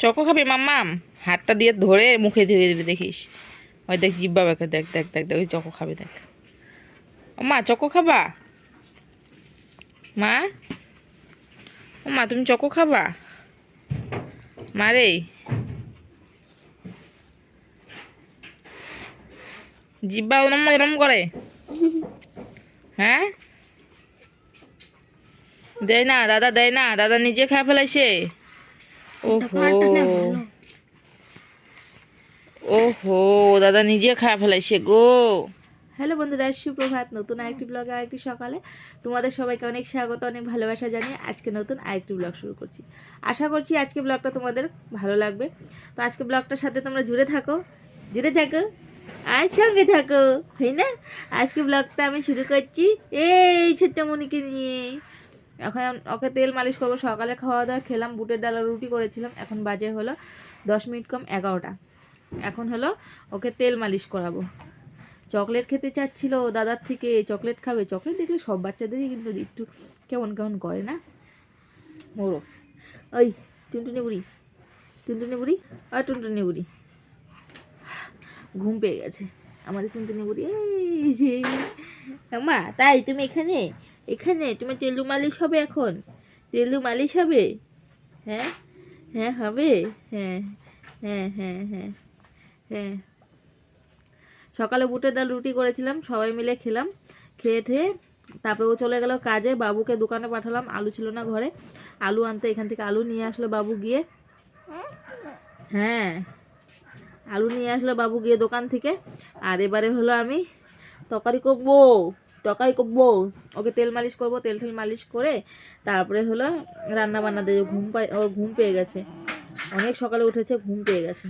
Choco খাবি মাম্মাম হাতটা দিয়ে ধরে মুখে ধরে দিবি, দেখিস। ওই দেখ জিব্বা বেঁকে দেখ দেখ দেখ দেখ, ওই চকো খাবে, দেখ। মা, চকো খাবা? মা? মা, তুমি চকো খাবা? মা রে। জিব্বা ওরম, এরম করে? হ্যাঁ? দেয় না, দাদা দেয় না, দাদা নিজে খায় ফেলাইছে। ওহো। ওহো দাদা নিজে খায় ফেলাইছে গো। হ্যালো বন্ধুরা সুপ্রভাত। নতুন আরেকটি ব্লগে আরেকটি সকালে তোমাদের সবাইকে অনেক স্বাগত অনেক ভালোবাসা জানিয়ে আজকে নতুন আরেকটি ব্লগ শুরু করছি। আশা করছি আজকে ব্লগটা তোমাদের ভালো লাগবে। তো আজকে ব্লগটার সাথে তোমরা জুড়ে থাকো জুড়ে থাকো আর সঙ্গে থাকো তাই না? আজকে ব্লগটা আমি শুরু করছি এই ছোট্ট মনিকে নিয়ে। এখন ওকে তেল মালিশ করব, সকালে খাওয়া দাওয়া খেলাম, বুটের ডাল রুটি করেছিলাম, এখন বাজে হলো দশ মিনিট কম এগারোটা। এখন হলো ওকে তেল মালিশ করাবো। চকলেট খেতে চাচ্ছিল দাদার থেকে, চকলেট খাবে, চকলেট দেখলে সব বাচ্চাদেরই কিন্তু একটু কেমন কেমন করে না? ওরও ওই টুনটুনি বুড়ি টুনটুনি বুড়ি আর টুনটুনি বুড়ি। ঘুম পেয়ে গেছে। আমাদের টুনটুনি বুড়ি, এই যে, মা, তাই তুমি এখানে? এখানে তুমি তেলু মালিশ হবে এখন? তেলু মালিশ হবে? হ্যাঁ? হ্যাঁ হবে? হ্যাঁ হ্যাঁ হ্যাঁ হ্যাঁ হ্যাঁ। সকালে বুটের ডাল রুটি করেছিলাম, সবাই মিলে খেলাম। খেয়ে ঠেয়ে তারপরে ও চলে গেল কাজে, বাবুকে দোকানে পাঠালাম, আলু ছিল না ঘরে। আলু আনতে এখান থেকে আলু নিয়ে আসলো বাবু গিয়ে। হ্যাঁ আলু নিয়ে আসলো বাবু গিয়ে দোকান থেকে। আর এবারে হলো আমি তরকারি করব। তরকারি করব, ওকে তেল মালিশ করব, তেল ঠেল মালিশ করে তারপরে হলো রান্না বান্না দিয়ে ঘুম পাই ওর ঘুম পেয়ে গেছে। অনেক সকালে উঠেছে, ঘুম পেয়ে গেছে।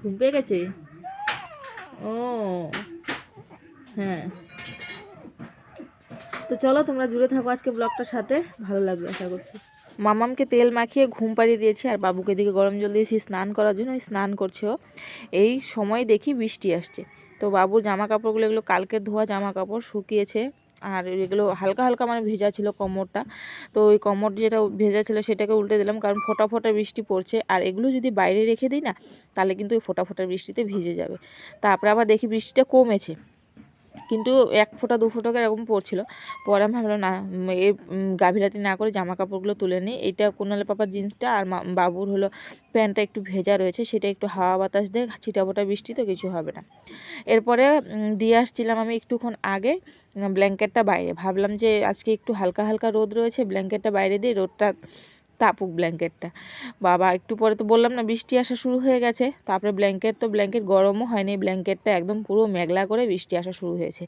ঘুম পেয়ে গেছে? ও হ্যাঁ। তো চলো, তোমরা জুড়ে থাকো আজকে ব্লগটার সাথে, ভালো লাগবে আশা করছি। মামামকে তেল মাখিয়ে ঘুম পাড়িয়ে দিয়েছি, আর বাবুকে দিকে গরম জল দিয়েছি স্নান করার জন্য স্নান করছে এই সময় দেখি বৃষ্টি আসছে। তো বাবুর জামা কাপড়গুলো এগুলো কালকে ধোয়া জামা কাপড় শুকিয়েছে। আর এগুলো হালকা হালকা মানে ভেজা ছিল কোমরটা। তো ওই কোমর যেটা ভেজা ছিল সেটাকে উল্টে দিলাম কারণ ফোটা ফোটা বৃষ্টি পড়ছে। আর এগুলো যদি বাইরে রেখে দিই না, তাহলে কিন্তু ওই ফোটা ফোটা বৃষ্টিতে ভিজে যাবে। তারপরে আবার দেখি বৃষ্টিটা কমেছে। কিন্তু এক ফোঁটা, দু ফোঁটা এরকম পড়ছিল পরে আমি ভাবলাম, না এ গাভীরাতি না করে জামা কাপড়গুলো তুলে নিই। এটা কোনালে পাপার জিন্সটা আর বাবুর হলো প্যান্টটা একটু ভেজা রয়েছে, সেটা একটু হাওয়া বাতাস দিয়ে ছিটাফোটা বৃষ্টি তো কিছু হবে না। এরপরে দিয়ে আসছিলাম আমি একটুক্ষণ আগে ব্ল্যাঙ্কেটটা বাইরে। ভাবলাম যে আজকে একটু হালকা হালকা রোদ রয়েছে, ব্ল্যাঙ্কেটটা বাইরে দিয়ে রোদটা তাপুক ব্ল্যাঙ্কেটটা। বাবা, একটু পরে তো বললাম না, বৃষ্টি আসা শুরু হয়ে গেছে। তারপরে ব্ল্যাঙ্কেট তো ব্ল্যাঙ্কেট গরমও হয়নি, ব্ল্যাঙ্কেটটা একদম পুরো মেঘলা করে বৃষ্টি আসা শুরু হয়েছে।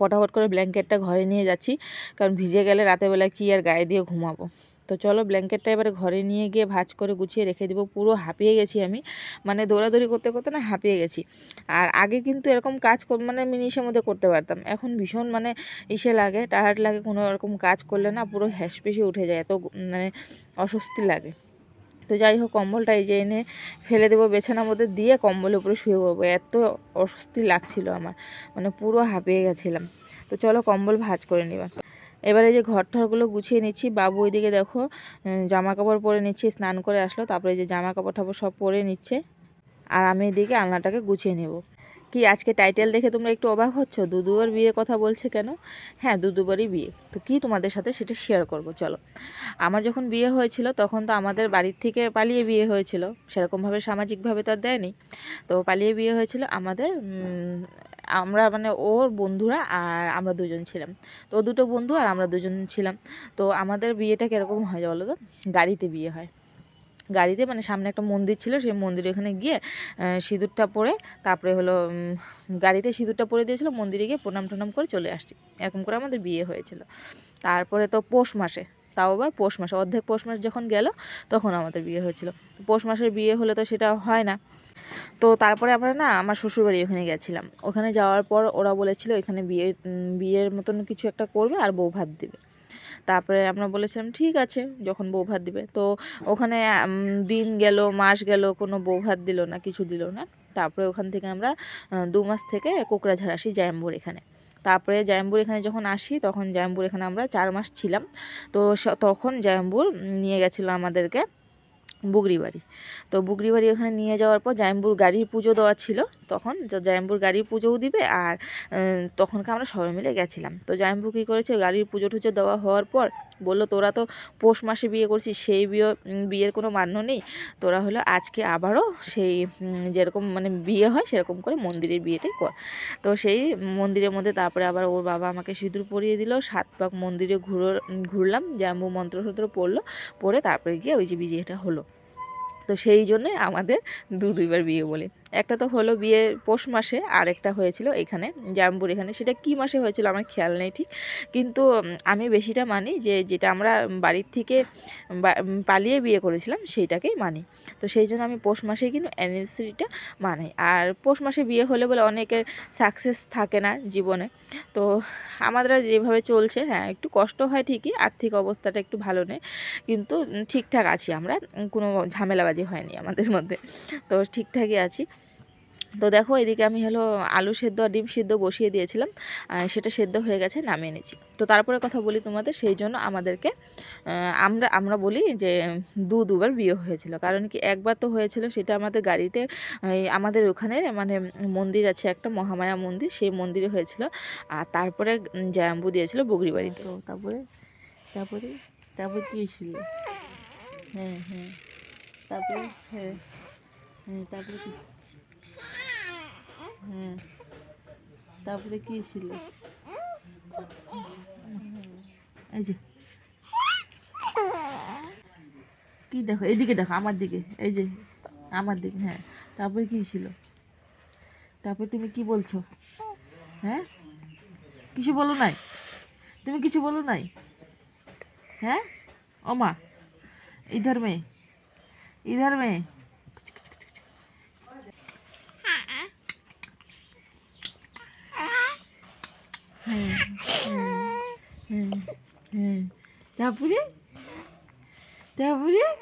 পটাফট করে ব্ল্যাঙ্কেটটা ঘরে নিয়ে যাচ্ছি, কারণ ভিজে গেলে রাতেরবেলা কি আর গায়ে দিয়ে ঘুমাবো। তো চলো ব্ল্যাঙ্কেটটা এবারে ঘরে নিয়ে গিয়ে ভাঁজ করে গুছিয়ে রেখে দেবো। পুরো হাঁপিয়ে গেছি আমি। মানে দৌড়াদৌড়ি করতে করতে না হাঁপিয়ে গেছি। আর আগে কিন্তু এরকম কাজ মানে মিনিশের মধ্যে করতে পারতাম। এখন ভীষণ মানে ইসে লাগে টায়ার্ড লাগে, কোনো এরকম কাজ করলে না পুরো হ্যাসপেশে উঠে যায়, এত মানে অস্বস্তি লাগে। তো যাই হোক, কম্বলটা এই যে এনে ফেলে দেবো, বেছানার মধ্যে দিয়ে কম্বলের উপরে শুয়ে পড়ব। এত অস্বস্তি লাগছিল আমার। মানে পুরো হাঁপিয়ে গেছিলাম। তো চলো কম্বল ভাঁজ করে নিবা। এবারে যে ঘর ঠরগুলো গুছিয়ে নিচ্ছি। বাবু ওইদিকে দেখো জামা কাপড় পরে নিচ্ছি, স্নান করে আসলো, তারপরে যে জামা কাপড় ঠাপড় সব পরে নিচ্ছে। আর আমি এদিকে আলনাটাকে গুছিয়ে নেব। কি, আজকে টাইটেল দেখে তোমরা একটু অবাক হচ্ছ? দুদুবার বিয়ের কথা বলছে কেন? হ্যাঁ দুদুবারই বিয়ে। তো কি তোমাদের সাথে সেটা শেয়ার করব, চলো। আমার যখন বিয়ে হয়েছিল, তখন তো আমাদের বাড়ির থেকে পালিয়ে বিয়ে হয়েছিল। সেরকমভাবে সামাজিকভাবে তো আর দেয়নি। তো পালিয়ে বিয়ে হয়েছিল আমাদের আমরা মানে ওর বন্ধুরা আর আমরা দুজন ছিলাম। তো দুটো বন্ধু আর আমরা দুজন ছিলাম। তো আমাদের বিয়েটা কীরকম হয় বলো তো গাড়িতে বিয়ে হয়। গাড়িতে মানে সামনে একটা মন্দির ছিল, সেই মন্দিরে ওখানে গিয়ে সিঁদুরটা পরে তারপরে হলো গাড়িতে সিঁদুরটা পরে দিয়েছিল, মন্দিরে গিয়ে প্রণাম টনাম করে চলে আসছি। এরকম করে আমাদের বিয়ে হয়েছিল। তারপরে তো পৌষ মাসে, তাও আবার পৌষ মাসে, অর্ধেক পৌষ মাস যখন গেল, তখন আমাদের বিয়ে হয়েছিল। পৌষ মাসের বিয়ে হলে তো সেটা হয় না। তো তারপরে আমরা না, আমার শ্বশুরবাড়ি ওখানে গেছিলাম। ওখানে যাওয়ার পর ওরা বলেছিল এখানে বিয়ে বিয়ের মতন কিছু একটা করবে আর বউ ভাত দেবে। তারপরে আমরা বলেছিলাম, ঠিক আছে। যখন বউ ভাত দিবে। তো ওখানে দিন গেল, মাস গেল, কোনো বউ ভাত দিল না, কিছু দিল না। তারপরে ওখান থেকে আমরা দু মাস থেকে কোকরাঝাড় আসি জায়াম্বুর এখানে। তারপরে জায়াম্বুর এখানে যখন আসি, তখন জায়াম্বুর এখানে আমরা চার মাস ছিলাম। তো তখন জায়াম্বুর নিয়ে গেছিল আমাদেরকে বুগরি বাড়ি তো বুগরি বাড়ি ওখানে নিয়ে যাওয়ার পর জায়ম্বুর গাড়ির পুজো দেওয়া ছিল। তখন জায়ম্বুর গাড়ির পুজোও দিবে আর তখনকে আমরা সবাই মিলে গেছিলাম। তো জায়ম্বু কী করেছে? গাড়ির পুজো টুজো দেওয়া হওয়ার পর বলল, তোরা তো পৌষ মাসে বিয়ে করছিস, সেই বিয়ে বিয়ের কোনো মান্য নেই। তোরা হলো আজকে আবারও সেই যেরকম মানে বিয়ে হয়, সেরকম করে মন্দিরের বিয়েটাই কর। তো সেই মন্দিরের মধ্যে তারপরে আবার ওর বাবা আমাকে সিঁদুর পরিয়ে দিল, সাত পাক মন্দিরে ঘুরো, ঘুরলাম। জাম্বু মন্ত্র সন্ত্র পড়ল, পড়ে তারপরে গিয়ে ওই যে বিয়েটা হলো। তো সেই জন্যে আমাদের দু দুইবার বিয়ে বলি। একটা তো হলো বিয়ে পৌষ মাসে আর একটা হয়েছিল এখানে জামপুর এখানে। সেটা কি মাসে হয়েছিল আমার খেয়াল নেই ঠিক। কিন্তু আমি বেশিটা মানি যে, যেটা আমরা বাড়ির থেকে পালিয়ে বিয়ে করেছিলাম সেইটাকেই মানি। তো সেই জন্য আমি পৌষ মাসেই কিন্তু অ্যানিভার্সারিটা মানাই। আর পৌষ মাসে বিয়ে হলে বলে অনেকের সাকসেস থাকে না জীবনে। তো আমাদের যেভাবে চলছে হ্যাঁ একটু কষ্ট হয় ঠিকই, আর্থিক অবস্থাটা একটু ভালো নেই। কিন্তু ঠিকঠাক আছি আমরা, কোনো ঝামেলাবাজি হয়নি আমাদের মধ্যে। তো ঠিকঠাকই আছি। তো দেখো, এদিকে আমি হলো আলু সেদ্ধ আর ডিম সেদ্ধ বসিয়ে দিয়েছিলাম। সেটা সেদ্ধ হয়ে গেছে, নামিয়ে নিয়েছি তো তারপরে কথা বলি তোমাদের, সেই জন্য আমাদেরকে আমরা আমরা বলি যে, দু দুবার বিয়ে হয়েছিল। কারণ কি, একবার তো হয়েছিল, সেটা আমাদের গাড়িতে আমাদের ওখানে মানে মন্দির আছে, একটা মহামায়া মন্দির, সেই মন্দিরে হয়েছিল। আর তারপরে জায়াম্বু দিয়েছিল বগরি বাড়িতে তারপরে তারপরে তারপরে কি ছিল হ্যাঁ হ্যাঁ। তারপরে হ্যাঁ হ্যাঁ তারপরে কি? হ্যাঁ তারপরে কি ছিল? এই যে। কি দেখো? এইদিকে দেখো, আমার দিকে। এই যে, আমার দিকে হ্যাঁ তারপরে কি ছিল? তারপরে তুমি কি বলছো? হ্যাঁ? কিছু বলো নাই? তুমি কিছু বলো নাই? হ্যাঁ? ওমা ইধার মেয়ে। İler Bey. Da buraya. Da buraya.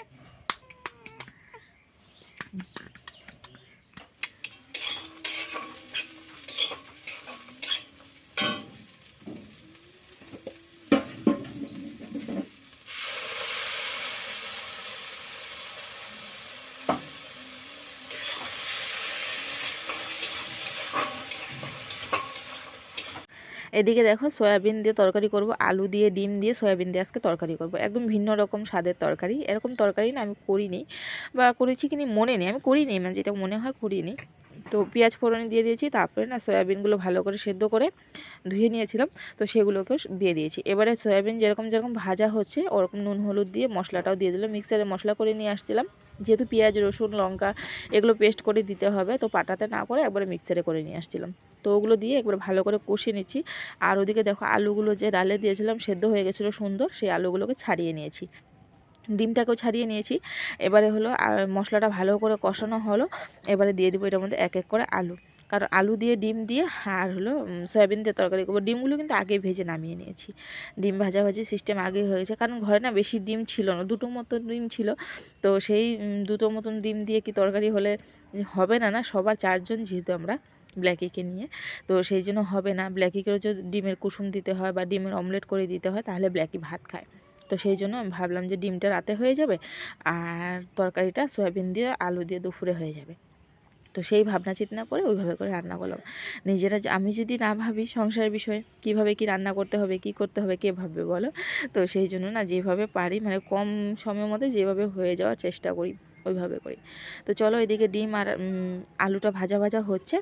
এদিকে দেখো সয়াবিন দিয়ে তরকারি করব, আলু দিয়ে, ডিম দিয়ে সয়াবিন দিয়ে আজকে তরকারি করব। একদম ভিন্ন রকম স্বাদের তরকারি, এরকম তরকারি না আমি করিনি বা করেছি কিনি মনে নেই, আমি করিনি মানে যেটা মনে হয় করিনি। তো পেঁয়াজ ফোড়নে দিয়ে দিয়েছি, তারপরে না সয়াবিনগুলো ভালো করে সেদ্ধ করে ধুয়ে নিয়েছিলাম, তো সেগুলোকেও দিয়ে দিয়েছি। এবারে সয়াবিন যেরকম যেরকম ভাজা হচ্ছে, ওরকম নুন, হলুদ দিয়ে মশলাটাও দিয়ে দিলাম। মিক্সারে মশলা করে নিয়ে আসছিলাম। যেহেতু পেঁয়াজ, রসুন, লঙ্কা এগুলো পেস্ট করে দিতে হবে, তো পাটাতে না করে একবারে মিক্সারে করে নিয়ে আসছিলাম। তো ওগুলো দিয়ে একবার ভালো করে কষিয়ে নিচ্ছি। আর ওদিকে দেখো আলুগুলো যে ডালে দিয়েছিলাম, সেদ্ধ হয়ে গেছিল সুন্দর, সেই আলুগুলোকে ছাড়িয়ে নিয়েছি। ডিমটাকেও ছাড়িয়ে নিয়েছি। এবারে হলো মশলাটা ভালো করে কষানো হলো। এবারে দিয়ে দিব এটার মধ্যে এক এক করে আলু। কারণ আলু দিয়ে ডিম দিয়ে, আর হলো সয়াবিন দিয়ে তরকারি করব। ডিমগুলো কিন্তু আগে ভেজে নামিয়ে নিয়েছি। ডিম ভাজাভাজি সিস্টেম আগে হয়ে গেছে। কারণ ঘরে না বেশি ডিম ছিল না, দুটো মতো ডিম ছিল। তো সেই দুটো মতন ডিম দিয়ে কি তরকারি হলে হবে না না? সবার চারজন যেহেতু আমরা ব্ল্যাকিকে নিয়ে। তো সেই জন্য হবে না। ব্ল্যাকিকেও যদি ডিমের কুসুম দিতে হয় বা ডিমের অমলেট করে দিতে হয়, তাহলে ব্ল্যাকি ভাত খায়। তো সেই জন্য আমি ভাবলাম যে ডিমটা রাতে হয়ে যাবে আর তরকারিটা সয়াবিন দিয়ে, আলু দিয়ে দুপুরে হয়ে যাবে। তো সেই ভাবনা চিন্তা করে ওইভাবে করে রান্না করলাম। নিজেরা আমি যদি না ভাবি সংসারের বিষয়ে, কীভাবে কি রান্না করতে হবে, কি করতে হবে, কে ভাববে বলো? তো সেই জন্য না যেভাবে পারি মানে কম সময়ের মধ্যে যেভাবে হয়ে যাওয়ার চেষ্টা করি, ওইভাবে করি। তো চলো এদিকে ডিম আর আলুটা ভাজা ভাজা হচ্ছে।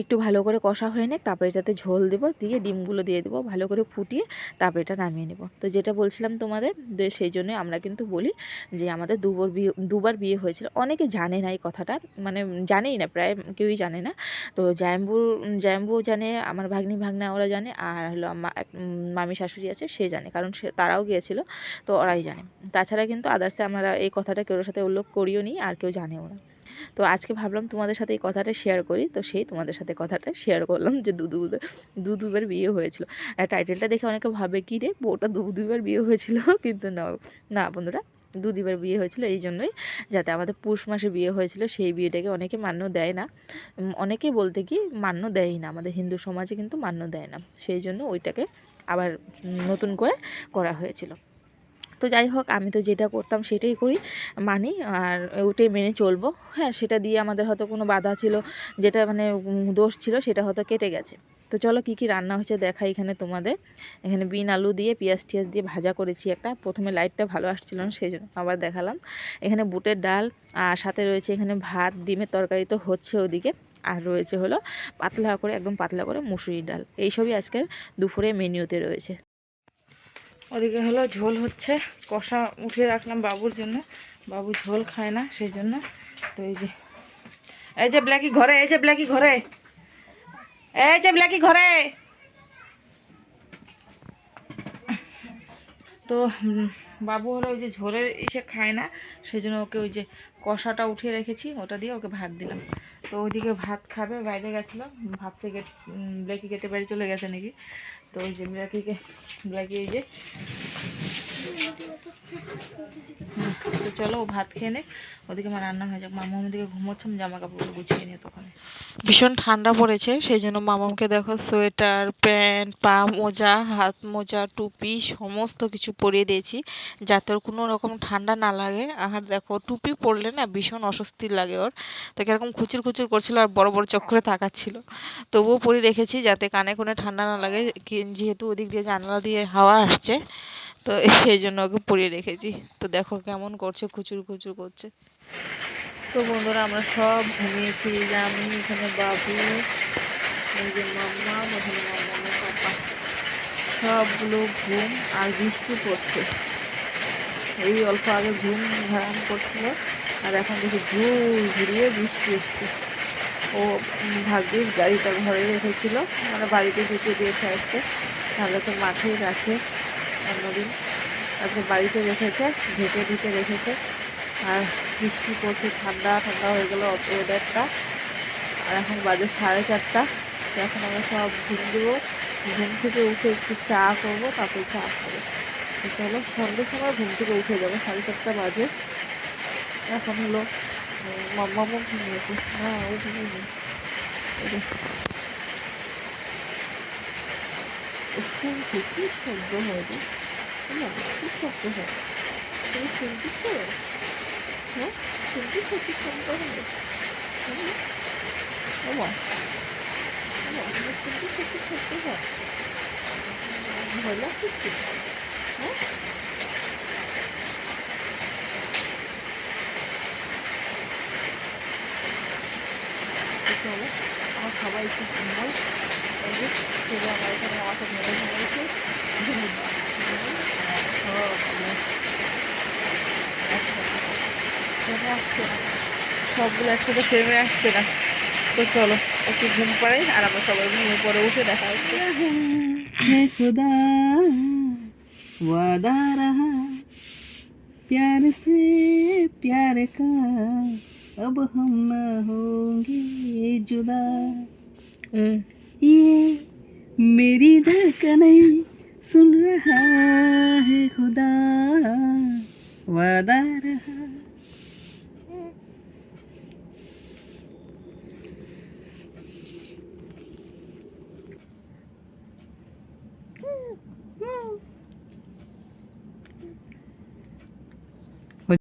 একটু ভালো করে কষা হয়ে নে তারপরে এটাতে ঝোল দেবো, দিয়ে ডিমগুলো দিয়ে দেবো, ভালো করে ফুটিয়ে তারপরে এটা নামিয়ে নেব। তো যেটা বলছিলাম তোমাদের সেই জন্য আমরা কিন্তু বলি যে আমাদের দুবার বিয়ে দুবার বিয়ে হয়েছিল। অনেকে জানে না এই কথাটা মানে জানেই না, প্রায় কেউই জানে না। তো জায়ম্বুর জায়ম্বুও জানে, আমার ভাগ্নি ভাগ্না ওরা জানে, আর হলো মামি শাশুড়ি আছে, সে জানে, কারণ সে, তারাও গিয়েছিল, তো ওরাই জানে। তাছাড়া কিন্তু আদার্সে আমরা এই কথাটা কেউর সাথে উল্লেখ করিও নি, আর কেউ জানেও না। তো আজকে ভাবলাম তোমাদের সাথে এই কথাটা শেয়ার করি। তো সেই তোমাদের সাথে কথাটা শেয়ার করলাম যে দু দু দুবার বিয়ে হয়েছিল। আর টাইটেলটা দেখে অনেকে ভাবে, কি রে? বউটা দু দুবার বিয়ে হয়েছিল? কিন্তু না না বন্ধুরা দু দুবার বিয়ে হয়েছিল এই জন্যই। যাতে আমাদের পুষ মাসে বিয়ে হয়েছিল, সেই বিয়েটাকে অনেকে মান্য দেয় না। অনেকে বলতে কি, মান্য দেয়ই না। আমাদের হিন্দু সমাজে কিন্তু মান্য দেয় না। সেই জন্য ওইটাকে আবার নতুন করে করা হয়েছিল। তো যাই হোক, আমি তো যেটা করতাম সেটাই করি। মানি, আর ওটাই মেনে চলবো। হ্যাঁ সেটা দিয়ে আমাদের হয়তো কোনো বাধা ছিল, যেটা মানে দোষ ছিল, সেটা হয়তো কেটে গেছে। তো চলো কি কি রান্না হয়েছে দেখাই এখানে তোমাদের। এখানে বিন আলু দিয়ে, পেঁয়াজ টিয়াজ দিয়ে ভাজা করেছি একটা। প্রথমে লাইটটা ভালো আসছিল না সেই জন্য আবার দেখালাম। এখানে বুটের ডাল, আর সাথে রয়েছে এখানে ভাত, ডিমের তরকারি তো হচ্ছে ওদিকে। আর রয়েছে হলো পাতলা করে, একদম পাতলা করে মুসুরির ডাল। এইসবই আজকের দুপুরে মেনিউতে রয়েছে। ওদিকে হলো ঝোল হচ্ছে। কষা উঠিয়ে রাখলাম বাবুর জন্য। বাবু ঝোল খায় না, সেই জন্য। তো এই যে এই যে ব্ল্যাকি ঘরে, এই যে ব্ল্যাকি ঘরে। এই যে ব্ল্যাকি ঘরে। তো বাবু হলো ওই যে ঝোলের ইসে খায় না, সেই জন্য ওকে ওই যে কষাটা উঠিয়ে রেখেছি, ওটা দিয়ে ওকে ভাত দিলাম। তো ওইদিকে ভাত খাবে, বাইরে গেছিল, ভাবছে গেট ব্ল্যাকি গেটে বাড়ি চলে গেছে নাকি। তো ওই যে ব্ল্যাকিকে ব্ল্যাকি এই যে হুম, তো চলো ও ভাত খেয়ে নে ওদিকে আমার রান্না হয়ে যাক। মামা ওদিকে জামা কাপড়গুলো গুছিয়ে নিয়ে তখন ভীষণ ঠান্ডা পড়েছে, সেই জন্য মামামকে দেখো সোয়েটার, প্যান্ট, পা মোজা, হাত মোজা, টুপি সমস্ত কিছু পরিয়ে দিয়েছি, যাতে ওর কোনো রকম ঠান্ডা না লাগে। আর দেখো, টুপি পরলে না ভীষণ অস্বস্তি লাগে ওর। তো কীরকম খুচুর খুচুর করছিল আর বড় বড় চক্করে তাকাচ্ছিল। তবুও পরিয়ে রেখেছি যাতে কানে কোনো ঠান্ডা না লাগে। যেহেতু ওদিক দিয়ে জানালা দিয়ে হাওয়া আসছে তো সেই জন্য ওকে পরিয়ে রেখেছি। তো দেখো কেমন করছে খুচুর খুচুর করছে। তো বন্ধুরা আমরা সব ঘুমিয়েছি। যে আমি এখানে বাবু যে মাম্মা পাপা। সবগুলো ঘুম আর বৃষ্টি পড়ছে। এই অল্প আগে ঘুম ঘাম করছিল আর এখন দেখি ঝুল ঝুড়িয়ে বৃষ্টি এসছে ও উম, ভাগ্যিস গাড়িটা ঘরে রেখেছিল। মানে বাড়িতে ঢুকে দিয়েছে আজকে। তাহলে তো মাঠেই রাখে। অন্যদিন আজকে বাড়িতে রেখেছে, ঢেকে ঢুকে রেখেছে। আর বৃষ্টি পড়ছে, ঠান্ডা ঠান্ডা হয়ে গেল ওয়েদারটা আর এখন বাজে সাড়ে চারটা। এখন আমরা সব ঘুম দেবো। ঘুম থেকে উঠে একটু চা করব, তারপরে চা তো চলো, সন্ধ্যের সময় ঘুম থেকে উঠে যাব, সাড়ে চারটা বাজে। এখন হলো মাম্মামও ঘুমিয়েছে। না, ও ঘুমিয়ে শুনছি কি শব্দ হয় রে না কি শব্দ হয় তুমি শুনছিস তো হ্যাঁ শুনছিস তো কি শব্দ হয় হ্যাঁ? তুমি শুনছিস তো কি শব্দ হয় ভয় লাগছে কি? হ্যাঁ? চলো, আমার সবাই একটু ঘুমাই ছেলে আমার এখানে আমার সাথে মেরে ঘুমিয়েছে ফ্রেমে আসছে না সবগুলো একসাথে ফ্রেমে আসছে না তো চলো একটু ঘুম পাড়াই আর আমরা সবাই ঘুমিয়ে পরে উঠে দেখা হচ্ছে है खुदा वादा रहा प्यार से प्यार का अब हम न होंगे जुदा ये मेरी धड़कन सुन रहा है खुदा। वादा रहा।